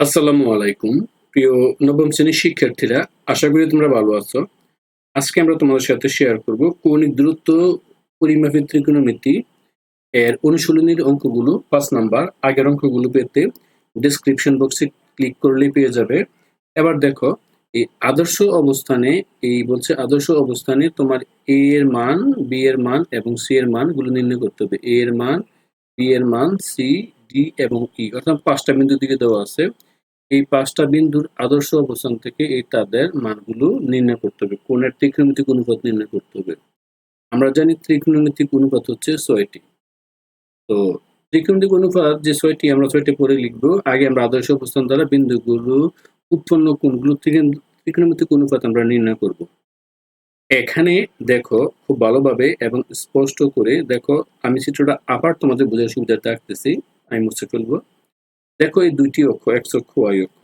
আসসালামু আলাইকুম, প্রিয় নবম শ্রেণির শিক্ষার্থীরা, আশা করি তোমরা ভালো আছো। আজকে আমরা তোমাদের সাথে শেয়ার করব কৌণিক দূরত্ব পরিমাপী ত্রিকোণমিতি এর অনুশীলনীর অঙ্কগুলো, পাঁচ নাম্বার, আগের অঙ্কগুলো পেতে ডেসক্রিপশন বক্সে ক্লিক করলেই পেয়ে যাবে। এবার দেখো, এই আদর্শ অবস্থানে, এই বলছে আদর্শ অবস্থানে তোমার এ এর মান বি এর মান এবং সি এর মানগুলো নির্ণয় করতে হবে। এ এর মান বি এর মান সি ডি এবং ই, অর্থাৎ পাঁচটা বিন্দু দিকে দেওয়া আছে। এই পাঁচটা বিন্দুর আদর্শ অবস্থান থেকে এই তাদের মানগুলো নির্ণয় করতে হবে। কোণের ত্রিকোণমিতিক অনুপাত নির্ণয় করতে হবে। আমরা জানি ত্রিকোণমিতিক অনুপাত হচ্ছে ছয়টি। তো ত্রিকোণমিতিক অনুপাত যে ছয়টি, আমরা ছয়টি পরে লিখব। আগে আমরা আদর্শ অবস্থান দ্বারা বিন্দুগুলো, উৎপন্ন কোণগুলো, ত্রিকোণ- ত্রিকোণমিতিক অনুপাত আমরা নির্ণয় করব। এখানে দেখো খুব ভালোভাবে এবং স্পষ্ট করে দেখো, আমি চিত্রটা আবার তোমাদের বোঝার সুবিধাটা রাখতেছি আমি মুছে ফেলব। দেখো এই দুইটি অক্ষ এক্স অক্ষ ওয়াই অক্ষ।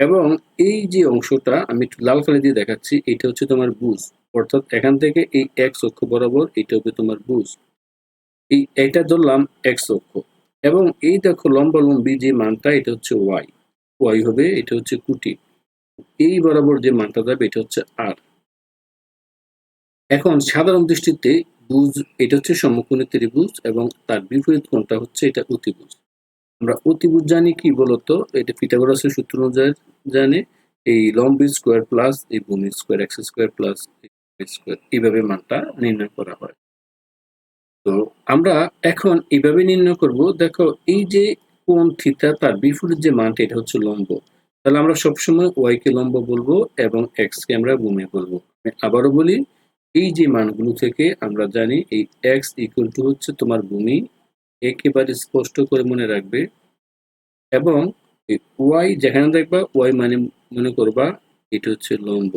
এবং এই যে অংশটা আমি লাল কালি দিয়ে দেখাচ্ছি, এটা হচ্ছে তোমার বুঝ। অর্থাৎ এখান থেকে এই এক্স অক্ষ বরাবর এটা হবে তোমার বুঝ। এই এটা ধরলাম এক্স অক্ষ এবং এই দেখো লম্বা লম্বি যে মানটা, এটা হচ্ছে ওয়াই। ওয়াই হবে, এটা হচ্ছে কুটি। এই বরাবর যে মানটা যাবে, এটা হচ্ছে আর। এখন সাধারণ দৃষ্টিতে বুঝ এটা হচ্ছে সমকোণী ত্রিভুজ এবং তার বিপরীত কোণটা হচ্ছে এটা অতিভুজ। আমরা অতিভুজ জানি কি বলতো? এটা পিথাগোরাসের সূত্র অনুযায়ী জানে, এই লম্ব স্কোয়ার প্লাস, এই ভূমি square, X square plus square, এইভাবে মানটা নির্ণয় করা হয়। তো আমরা এখন এইভাবে নির্ণয় করব, দেখো এই যে কোণ থিতা তার বিপরীত যে মানটা, এটা হচ্ছে লম্ব। তাহলে আমরা সবসময় ওয়াই কে লম্ব বলব এবং এক্স কে আমরা ভূমি বলব। আবারও বলি এই যে মানগুলো থেকে আমরা জানি এই এক্স ইকুয়াল টু হচ্ছে তোমার ভূমি, একেবারে স্পষ্ট করে মনে রাখবে। এবং ওয়াই যেখানে দেখবা ওয়াই মানে মনে করবা এটা হচ্ছে লম্ব।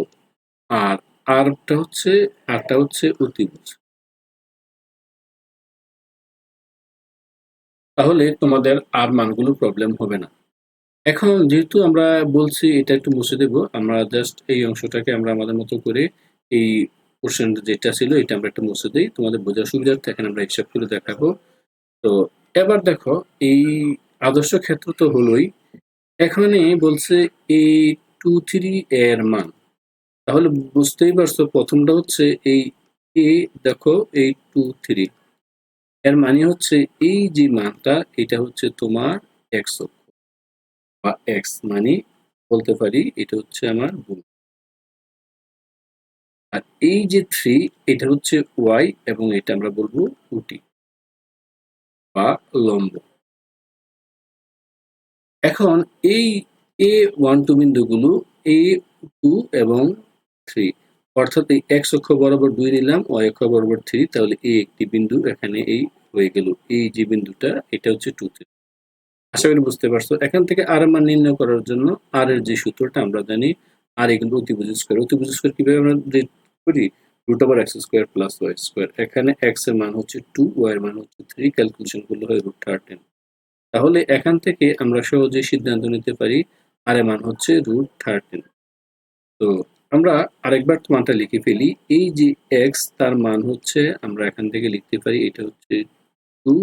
আর আরটা হচ্ছে আরটা হচ্ছে অতিভুজ। তাহলে তোমাদের আর মানগুলো প্রবলেম হবে না। এখন যেহেতু আমরা বলছি এটা একটু মুছে দেব, আমরা জাস্ট এই অংশটাকে আমরা আমাদের মতো করে এই পোর্শন যেটা ছিল, এটা আমরা একটু মুছে দিই। তোমাদের বোঝার সুবিধার্থে এখানে আমরা হিসাব করে দেখাবো। তো, এবার দেখো, এই আদর্শ ক্ষেত্র তো হলোই। এখানে বলছে এই টু থ্রি এর মান। তাহলে বুঝতেই পারছ, প্রথমটা হচ্ছে এই এ দেখো এই টু থ্রি এর মানে হচ্ছে এই যে মানটা, এটা হচ্ছে তোমার এক্স বা এক্স মানে বলতে পারি, এটা হচ্ছে আমার ভূমি আর এই যে থ্রি এটা হচ্ছে ওয়াই এবং এটা আমরা বলব উটি বা লম্ব। এখন এই এ ওয়ান টু বিন্দুগুলো এ টু এবং থ্রি অর্থাৎ এই এক্স অক্ষ বরাবর দুই নিলাম ওয়াই অক্ষ বরাবর থ্রি তাহলে এই একটি বিন্দু এখানে এই হয়ে গেল। এই যে বিন্দুটা, এটা হচ্ছে টু থ্রি আশা করি বুঝতে পারছ। এখান থেকে আর মান নির্ণয় করার জন্য আর এর যে সূত্রটা আমরা জানি আর এগুলো অতিভুজ স্কোয়ার অতিভুজ স্কোয়ার কীভাবে আমরা করি root over X square plus Y square এখানে এক্সের মান হচ্ছে টু ওয়াই এর মান হচ্ছে থ্রি ক্যালকুলেশন করলে হয় রুট থার্টিন তাহলে এখান থেকে আমরা সহজে সিদ্ধান্ত নিতে পারি আর এর মান হচ্ছে রুট থার্টিন তো আমরা আরেকবার মানটা লিখে ফেলি, এই যে এক্স তার মান হচ্ছে, আমরা এখান থেকে লিখতে পারি, এটা হচ্ছে টু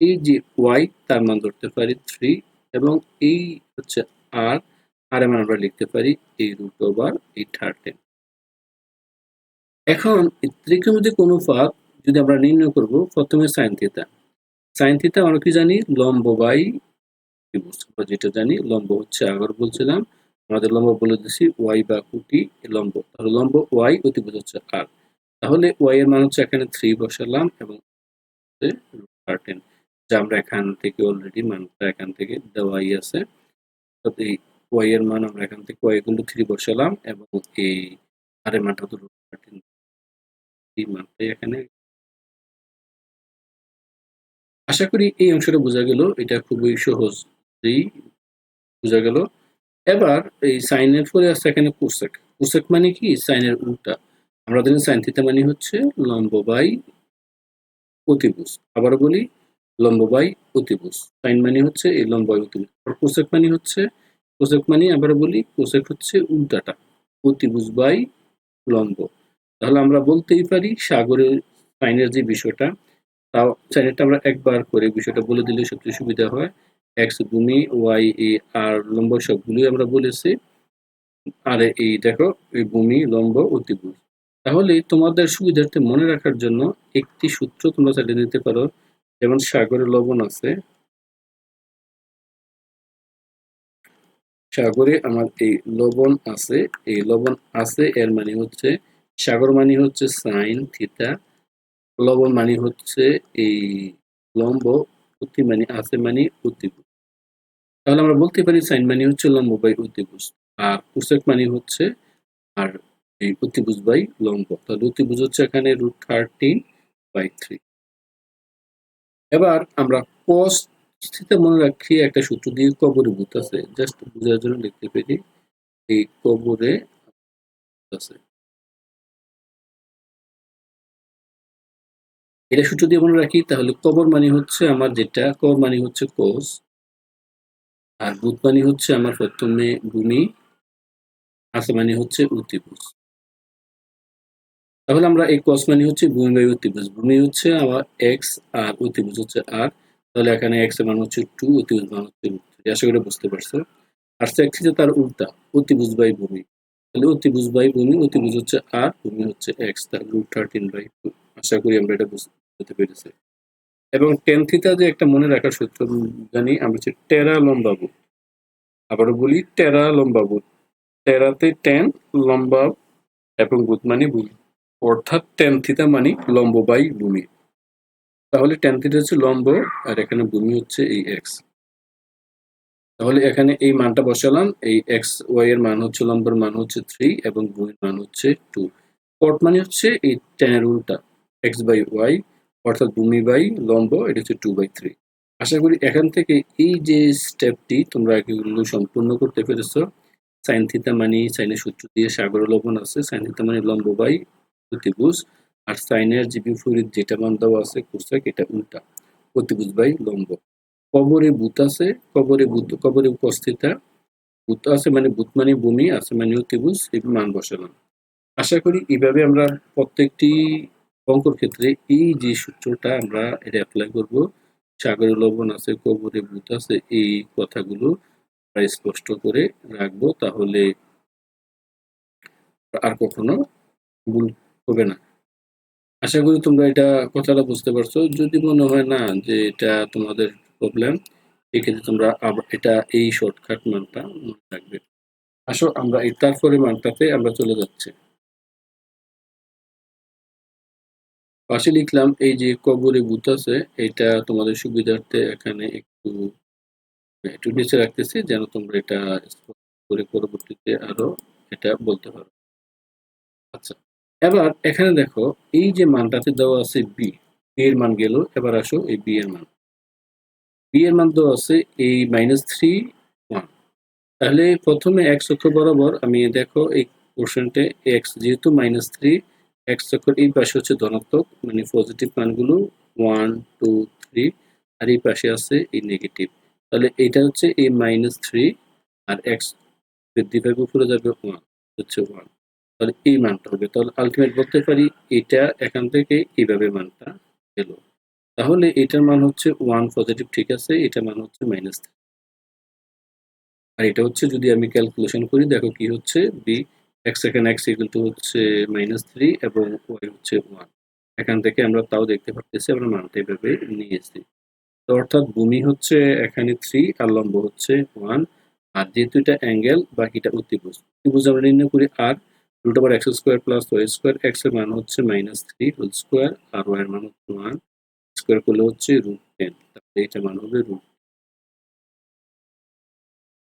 এই যে ওয়াই তার মান ধরতে পারি থ্রি এবং এই হচ্ছে আর আর এর মান আমরা লিখতে পারি এই রুট ওভার এই থার্টিন এখন এই ত্রিকোণমিতিক অনুপাত যদি আমরা নির্ণয় করব, প্রথমে সাইন থিতা সাইন থিতা আমরা কি জানি? লম্ব বাই যেটা জানি? লম্ব হচ্ছে আগর বলছিলাম। আমাদের লম্ব বলে দিছি ওয়াই বা কুটি লম্ব। তাহলে লম্ব ওয়াই অতিভুজ হচ্ছে আর তাহলে ওয়াই এর মান হচ্ছে এখানে থ্রি বসালাম এবং যা আমরা এখান থেকে অলরেডি মানটা এখান থেকে দেওয়াই আছে। এই ওয়াই এর মান আমরা এখান থেকে ওয়াই গুলো থ্রি বসালাম এবং এই আর এর মানটা তো থার্টিন এখানে। আশা করি এই অংশটা বোঝা গেল। এটা খুবই সহজেই বোঝা গেল। এবার এই সাইনের পরে আছে এখানে কোসেক কোসেক মানে কি? সাইনের উল্টা। আমরা জানি সাইন থিটা মানে হচ্ছে লম্ব বাই অতিভুজ। আবার বলি, লম্ব বাই সাইন মানে হচ্ছে এই লম্ব বাই অতিভুজ। আর কোসেক মানে হচ্ছে কোসেক মানে আবার বলি কোসেক হচ্ছে উল্টাটা। অতিভুজ বাই লম্ব। তাহলে আমরা বলতেই পারি সাগরের সাইনের যে বিষয়টা, তাও সাইনেরটা আমরা একবার করে বিষয়টা বলে দিলে সবচেয়ে সুবিধা হয়। এক্স ভূমি ওয়াই এ আর লম্ব সবগুলোই আমরা বলেছি। আর এই দেখো, এই ভূমি, লম্ব অতিভুজ তাহলে তোমাদের সুবিধার্থে মনে রাখার জন্য একটি সূত্র তোমরা চালিয়ে দিতে পারো। যেমন সাগরে লবণ আছে। সাগরে আমার এই লবণ আছে। এই লবণ আছে, এর মানে হচ্ছে সাগর মানে হচ্ছে সাইন থিতা লবণ মানে হচ্ছে এই লম্ব অতি মানে আছে মানে অতিভুজ তাহলে আমরা বলতে পারি সাইন মানে হচ্ছে লম্ব বাই অতিভুজ আর কোসেক মানে হচ্ছে আর এই অতিভুজ বাই লম্ব। তাহলে অতিভুজ হচ্ছে এখানে রুট থার্টিন বাই থ্রি এবার আমরা কস স্থিতে মনে রাখি, একটা সূত্র দিয়ে কবরে ভূত আছে। জাস্ট বোঝার জন্য লিখতে পারি এই কবরে আছে। এটা সূত্র দিয়ে মনে রাখি, তাহলে কবর মানে হচ্ছে আমার যেটা, কবর মানে হচ্ছে কোষ, আর বুধ মানে হচ্ছে আমার প্রথমে ভূমি আছে মানে হচ্ছে অতিভুজ। তাহলে আমরা এই কস মানে হচ্ছে ভূমি বাই অতিভুজ, ভূমি হচ্ছে আমার এক্স আর অতিভুজ হচ্ছে আর তাহলে এখানে এক্সের মান হচ্ছে টু অতিভুজ মান হচ্ছে আশা করে বুঝতে পারছ? আর সেক্স তার উল্টা, অতিভুজ বাই ভূমি, তাহলে অতিভুজ বাই ভূমি, অতিভুজ হচ্ছে আর ভূমি হচ্ছে এক্স তার রুট থার্টিন বাই টু আশা করি আমরা এটা বুঝতে পেরেছি। এবং টেন থিতা যে একটা মনে রাখার সূত্র জানি, আমরা হচ্ছে টেরা লম্বা বুট আবারও বলি, টেরা লম্বা বুট টেরাতে টেন, লম্বা এবং বুধ মানে ভূমি। অর্থাৎ টেন থিতা মানে লম্ব বাই ভূমি। তাহলে টেন থিটা হচ্ছে লম্ব, আর এখানে ভূমি হচ্ছে এই এক্স তাহলে এখানে এই মানটা বসালাম, এই এক্স ওয়াই এর মান হচ্ছে লম্বের মান হচ্ছে থ্রি এবং ভূমির মান হচ্ছে টু কট মানে হচ্ছে এই টেনের উল্টা এক্স বাই ওয়াই অর্থাৎ ভূমি বাই লম্ব, এটা হচ্ছে টু বাই থ্রি আশা করি এখান থেকে এই যে স্টেপটি তোমরা এগুলো সম্পূর্ণ করতে পেরেছ। সাইন থিতা মানে সাইনের সূত্র দিয়ে সাগর লবণ আছে। সাইন থিতা মানে লম্ব বাই অতিভুজ। আর সাইনের যে বিপরীত যেটা মান দেওয়া আছে কোসেক এটা উল্টা। অতিভুজ বাই লম্ব। কবরে বুত আছে, কবরে বুত কবরে উপস্থিতা। বুত আছে মানে বুত মানে ভূমি, আছে মানে অতিভুজ এই মান বসালাম। আশা করি এইভাবে আমরা প্রত্যেকটি অঙ্কর ক্ষেত্রে এই যে সূত্রটা আমরা এটা অ্যাপ্লাই করব, সাগরে লবণ আছে কবরে বুত আছে, এই কথাগুলো আমরা স্পষ্ট করে রাখব, তাহলে আর কখনো ভুল হবে না। আশা করি তোমরা এটা কথাটা বুঝতে পারছ। যদি মনে হয় না যে এটা তোমাদের প্রবলেম এক্ষেত্রে তোমরা এটা এই শর্টকাট মানটা মনে রাখবে। আসো আমরা এই তারপরে মানটাতে আমরা চলে যাচ্ছি। পাশে লিখলাম, এই যে কবরে বুথ আছে, এটা তোমাদের সুবিধার্থে এখানে একটু একটু নিচে রাখতেছি, যেন তোমরা এটা করে পরবর্তীতে আরও এটা বলতে পারো। আচ্ছা এবার এখানে দেখো, এই যে মানটাতে দেওয়া আছে বি বি এর মান গেল, এবার আসো এই বি এর মান। বি এর মান দেওয়া আছে এই মাইনাস থ্রি ওয়ান তাহলে প্রথমে এক্স অক্ষ বরাবর আমি দেখো এই পোর্শনটে এক্স যেহেতু মাইনাস থ্রি এক্স এই পাশে হচ্ছে ধনাত্মক মানে পজিটিভ মানগুলো ওয়ান টু থ্রি আর এই পাশে আছে এই নেগেটিভ তাহলে এটা হচ্ছে এই মাইনাস থ্রি আর এক্স বৃদ্ধি পাবে উপরে যাবে ওয়ান হচ্ছে ওয়ান তাহলে এই মানটা হবে। তাহলে আলটিমেট বলতে পারি এটা এখান থেকে এইভাবে মানটা এলো তাহলে এটার মান হচ্ছে ওয়ান পজিটিভ ঠিক আছে? এটা মান হচ্ছে মাইনাস থ্রি আর এটা হচ্ছে যদি আমি ক্যালকুলেশন করি, দেখো কি হচ্ছে? বি এক্স এখানে এক্স ইকুয়াল টু হচ্ছে মাইনাস থ্রি এবং ওয়াই হচ্ছে ওয়ান এখান থেকে আমরা তাও দেখতে পাচ্ছি আমরা মানটা এভাবে নিয়েছি তো অর্থাৎ ভূমি হচ্ছে এখানে থ্রি আর লম্ব হচ্ছে ওয়ান আর যেহেতু এটা অ্যাঙ্গেল বাকিটা অতিভুজ অতিভুজ আমরা নির্ণয় করি আর root over X square plus Y square এক্সের মান হচ্ছে মাইনাস থ্রি হোল স্কোয়ার আর ওয়াই এর মান হচ্ছে ওয়ান স্কোয়ার করলে হচ্ছে রুট টেন তাহলে এটা মান হবে রুট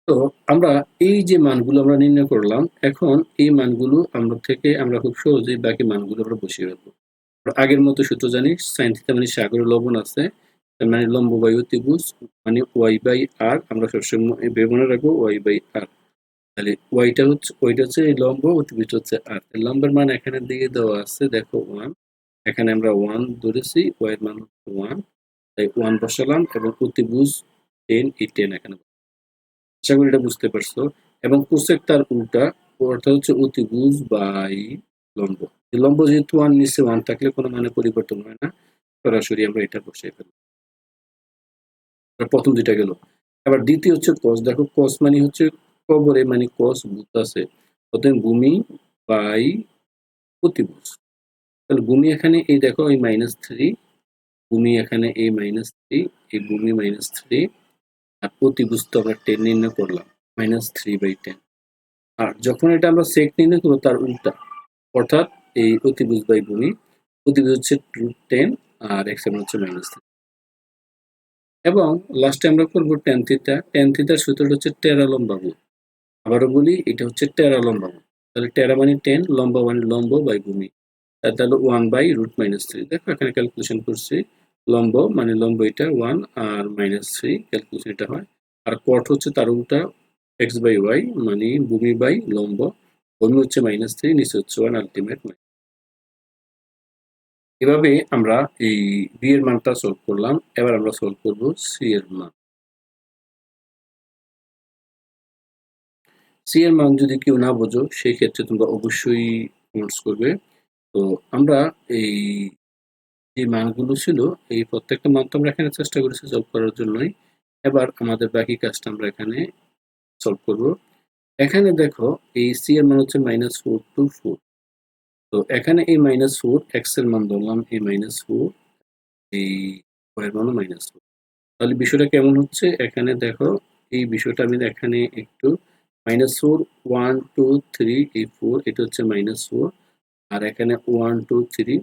তো আমরা এই যে মানগুলো আমরা নির্ণয় করলাম, এখন এই মানগুলো আমরা থেকে আমরা খুব সহজেই বাকি মানগুলো আমরা বসিয়ে রাখব আগের মতো সূত্র জানি সাইন থিটা মানে সাগরের লবণ আছে মানে লম্ব বাই অতিভুজ মানে ওয়াই বাই আর আমরা সবসময় মনে রাখব ওয়াই বাই আর তাহলে ওয়াইটা হচ্ছে, ওইটা হচ্ছে লম্ব অতিভুজ হচ্ছে আর লম্বের মান এখানে দিকে দেওয়া আছে, দেখো ওয়ান এখানে আমরা ওয়ান ধরেছি ওয়াইয়ের মান হচ্ছে ওয়ান তাই ওয়ান বসালাম এবং অতিভুজ টেন এই টেন এখানে আশা করি এটা বুঝতে পারছ। এবং কোসেক তার উল্টা অর্থাৎ হচ্ছে অতিভুজ বাই লম্ব। লম্ব যেহেতু ওয়ান নিচে ওয়ান থাকলে কোনো মানে পরিবর্তন হয় না। সরাসরি আমরা এটা বসে ফেলব। প্রথম দুইটা গেল। আবার দ্বিতীয় হচ্ছে কস দেখো কস মানে হচ্ছে কবরে মানে কস ভূত আছে। অতএব ভূমি বাই প্রতিভুজ তাহলে ভূমি এখানে, এই দেখো, এই মাইনাস থ্রি ভূমি এখানে, এই মাইনাস থ্রি এই ভূমি মাইনাস থ্রি আর প্রতিভুজ তো আমরা টেন নির্ণয় করলাম মাইনাস থ্রি বাই টেন আর যখন এটা আমরা সেক নির্ণয় করব, তার উল্টা। অর্থাৎ এই অতিভুজ বাই ভূমি অতিভুজ হচ্ছে রুট টেন আর এক্স এমন হচ্ছে মাইনাস থ্রি এবং লাস্টে আমরা করব টেন থিটা টেন থিটার সূত্রটা হচ্ছে টেরা লম্বা ভূত আবারও বলি, এটা হচ্ছে টেরা লম্বা ভূত তাহলে টেরা মানে টেন লম্বা মানে লম্ব বাই ভূমি তাহলে one by root minus three দেখো এখানে ক্যালকুলেশন করছি। লম্ব মানে লম্ব এটা ওয়ান আর মাইনাস থ্রি ক্যালকুলেশন এটা হয়। আর কট হচ্ছে তার উল্টা এক্স বাই ওয়াই মানে ভূমি বাই লম্ব। ভূমি হচ্ছে মাইনাস থ্রি নিচে হচ্ছে ওয়ান আলটিমেট এভাবে আমরা এই বি এর মানটা সলভ করলাম। এবার আমরা সলভ করব সি এর মান। সি এর মান যদি কেউ না বোঝো, সেই ক্ষেত্রে তোমরা অবশ্যই নোটস করবে। তো আমরা এই যে মানগুলো ছিল, এই প্রত্যেকটা মান তো আমরা এখানে চেষ্টা করেছি সলভ করার জন্যই। এবার আমাদের বাকি কাজটা আমরা এখানে সলভ করব। এখানে দেখো, এই সি এর মান হচ্ছে মাইনাস ফোর টু ফোর তো এখানে এই মাইনাস ফোর এক্সের মান ধরলাম, এই মাইনাস ফোর এই ওয়াই এর মানও মাইনাস ফোর তাহলে বিষয়টা কেমন হচ্ছে? এখানে দেখো, এই বিষয়টা আমি এখানে একটু minus four one two three এই ফোর এটা হচ্ছে মাইনাস ফোর আর এখানে one two three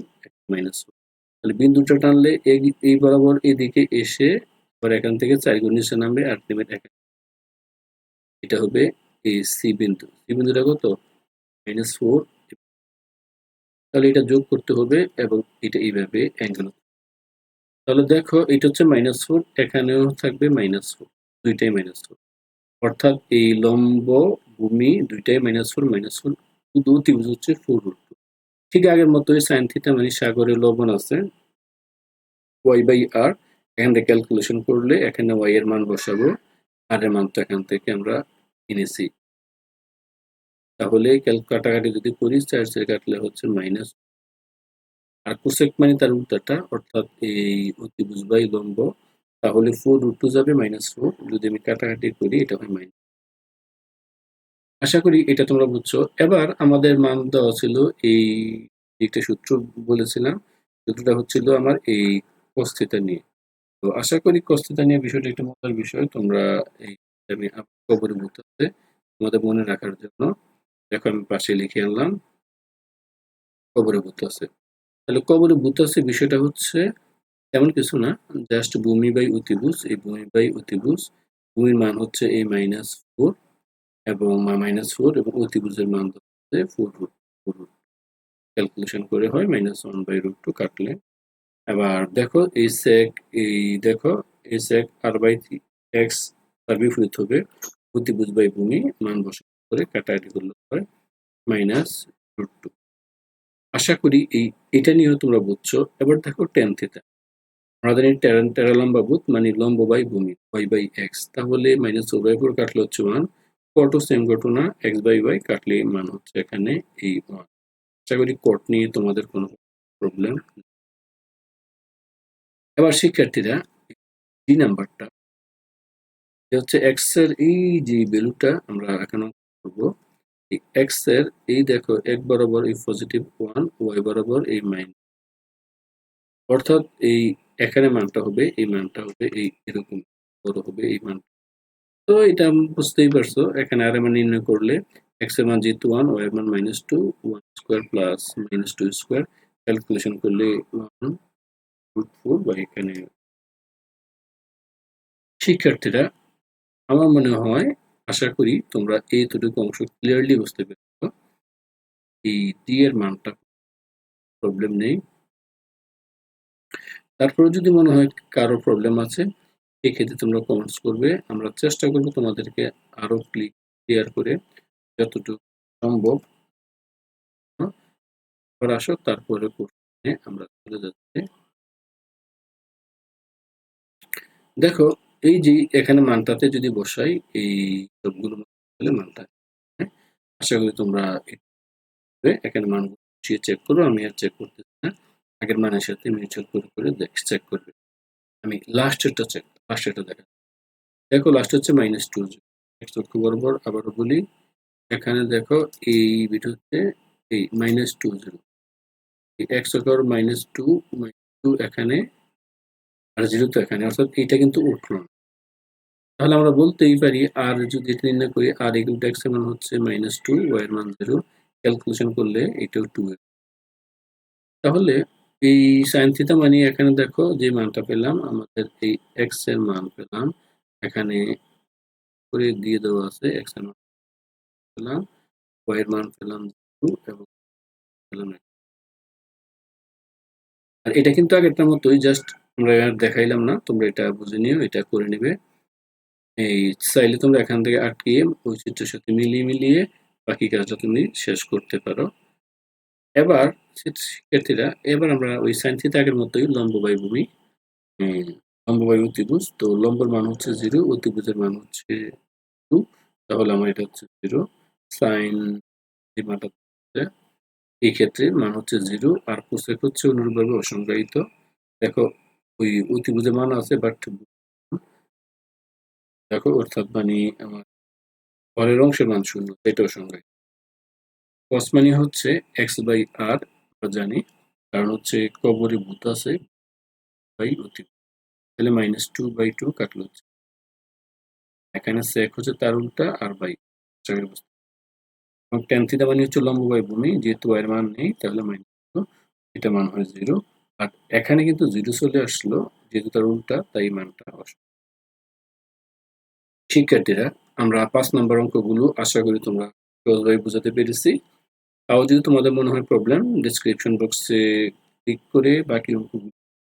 minus four তাহলে বিন্দুটা টানলে এই- বরাবর এদিকে এসে আবার এখান থেকে চার গুণ নিচে নামবে আর এখানে। এটা হবে এই সি বিন্দু। সি বিন্দুটা কত? মাইনাস ফোর তাহলে এটা যোগ করতে হবে এবং এটা এইভাবে অ্যাঙ্গেল তাহলে দেখো, এটা হচ্ছে মাইনাস ফোর এখানেও থাকবে মাইনাস ফোর দুইটাই মাইনাস ফোর অর্থাৎ এই লম্ব ভূমি দুইটাই মাইনাস ফোর মাইনাস ফোর শুধু ত্রিভুজ হচ্ছে ফোর রুট ঠিক আগের মতোই সাইন থিটা মানে সাগরে লবণ আছে। ওয়াই বাই আর এখান থেকে ক্যালকুলেশন করলে এখানে ওয়াই এর মান বসাবো আর এর মান তো এখান থেকে আমরা এনেছি। তাহলে কাটাকাটি যদি করি, চার চার কাটলে হচ্ছে মাইনাস আর কোসেক মানে তার উল্টাটা, অর্থাৎ এই অতিভুজ বাই লম্ব, তাহলে ফোর রুট টু যাবে মাইনাস ফোর যদি আমি কাটাকাটি করি, এটা হয় মাইনাস আশা করি এটা তোমরা বুঝছ। এবার আমাদের মান দেওয়া ছিল এই একটা সূত্র বলেছিলাম, সূত্রটা হচ্ছিল আমার এই কস্থিতা নিয়ে। তো আশা করি কস্থিতা নিয়ে বিষয়টা একটা মজার বিষয়, তোমরা এই আমি কবরে বুঝতে তোমাদের মনে রাখার জন্য। দেখো আমি পাশে লিখে আনলাম কবরে ভূত আছে। তাহলে কবরে ভূত আছে বিষয়টা হচ্ছে তেমন কিছু না জাস্ট ভূমি বাই অতিভুজ, এই ভূমি বাই অতিভুজ, ভূমির মান হচ্ছে এই মাইনাস ফোর এবং মাইনাস ফোর এবং অতিভুজের মান হচ্ছে four root four root calculation করে হয় minus one by root two কাটলে। এবার দেখো এই সেক এই দেখো, এই সেক আর বাই থ্রি এক্স তার বিপরীত হবে অতিভুজ বাই ভূমি, মান বসে করে কাটাকাটি করলে হয় মাইনাস রুট টু আশা করি এই, এটা নিয়েও তোমরা বুঝছ। এবার দেখো টেন থিটা আমরা জানি টেরা লম্বা বুথ মানে লম্ব বাই ভূমি ওয়াই বাই এক্স তাহলে মাইনাস ফোর বাই ফোর কাটলে হচ্ছে ওয়ান কটও সেম ঘটনা? এক্স বাই ওয়াই কাটলে মান হচ্ছে এখানে এই ওয়ান আশা করি কট নিয়ে তোমাদের কোনো প্রবলেম এবার শিক্ষার্থীরা ডি নাম্বারটা হচ্ছে এক্সের এই যে ভ্যালুটা আমরা এখন করব। এক্সের এই দেখো এক বরাবর এই পজিটিভ ওয়ান ওয়াই বরাবর এই মাইন অর্থাৎ এই এখানে মানটা হবে, এই মানটা হবে, এই এরকম বড় হবে, এই মান তো এটা বুঝতেই পারছ, এখানে আর মান নির্ণয় করলে এক্সের মান যেহেতু ওয়ান ওয়াই এর মান minus two one square plus minus two square calculation করলে ওয়ান রুট ফোর বা এখানে শিক্ষার্থীরা, আমার মনে হয়, আশা করি তোমরা এই দুটুকু অংশ ক্লিয়ারলি বুঝতে পেরেছ। এই ডি এর মানটা প্রবলেম নেই। তারপরে যদি মনে হয় কারও প্রবলেম আছে এক্ষেত্রে তোমরা কমেন্টস করবে। আমরা চেষ্টা করব তোমাদেরকে আরও ক্লিয়ার করে যতটুকু সম্ভব আসো তারপরে আমরা চলে যাচ্ছি। দেখো, এই যে এখানে মানটাতে যদি বসাই, এই সবগুলো মানটা হ্যাঁ? আশা করি তোমরা এখানে মান বসিয়ে চেক করো, আমি আর চেক করতেছি না। আগের মানের সাথে মিউচুয়াল করে করে চেক করবে। আমি লাস্টেরটা চেক লাস্টেরটা দেখা। দেখো লাস্ট হচ্ছে মাইনাস টু অক্ষ বরাবর আবারও বলি। এখানে দেখো, এই বিট হচ্ছে এই মাইনাস টু জিরো এক্স অক্ষর মাইনাস টু টু এখানে আর জিরো তো এখানে। অর্থাৎ এইটা কিন্তু উঠল না। তাহলে আমরা বলতেই পারি আর যদি এটা নির্ণয় করি আর ইকুয়াল টু এক্সের মান হচ্ছে মাইনাস টু ওয়াই এর মান জিরো ক্যালকুলেশন করলে এটাও টু তাহলে এই সাইন থিটা মানে এখানে দেখো যে মানটা পেলাম, আমাদের এই এক্সের মান পেলাম। এখানে করে দিয়ে দেওয়া আছে এক্সের মান পেলাম ওয়াই এর মান পেলাম টু এবং পেলাম আর এটা কিন্তু আগেরটার মতোই জাস্ট আমরা দেখাইলাম না, তোমরা এটা বুঝে নিও, এটা করে নেবে। এই চাইলে তোমরা এখান থেকে আটকিয়ে ওই চিত্রের সাথে মিলিয়ে মিলিয়ে বাকি কাজটা তুমি শেষ করতে পারো। এবার শিক্ষার্থীরা, এবার আমরা ওই সাইন আগের মতোই লম্ব ভূমি লম্ব অতিভুজ তো লম্বর মান হচ্ছে জিরো অতিভুজের মান হচ্ছে টু। তাহলে আমার এটা হচ্ছে জিরো। সাইন এই ক্ষেত্রে মান হচ্ছে জিরো। আর কোসেক হচ্ছে অনুরূপভাবে অসংজ্ঞায়িত। দেখো, ওই অতিভুজের মান আছে, বাট দেখো, অর্থাৎ মানে আমার ঘরের অংশের মান শূন্য, এটাও সংজ্ঞায়িত কস মানে হচ্ছে এক্স বাই আর আমরা জানি। কারণ হচ্ছে কবরে ভূত আছে বাই অতি তাহলে মাইনাস টু বাই টু কাটলো হচ্ছে। এখানে সেক হচ্ছে তার উল্টা, আর বাই অবস্থা। এবং টেন থিটা মানে হচ্ছে লম্ব বাই ভূমি, যেহেতু এর মান নেই, তাহলে মাইনাস টু এটা মান হয় জিরো আর এখানে কিন্তু জিরো চলে আসলো, যেহেতু তার উল্টা, তাই মানটা অস শিক্ষার্থীরা, আমরা পাঁচ নম্বর অঙ্কগুলো আশা করি তোমরা সহজভাবে বোঝাতে পেরেছি। তাও যদি তোমাদের মনে হয় প্রবলেম ডিসক্রিপশন বক্সে ক্লিক করে বাকি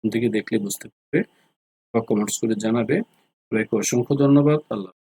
থেকে দেখলে বুঝতে পারবে বা কমেন্টস করে জানাবে। সবাইকে অসংখ্য ধন্যবাদ। আল্লাহ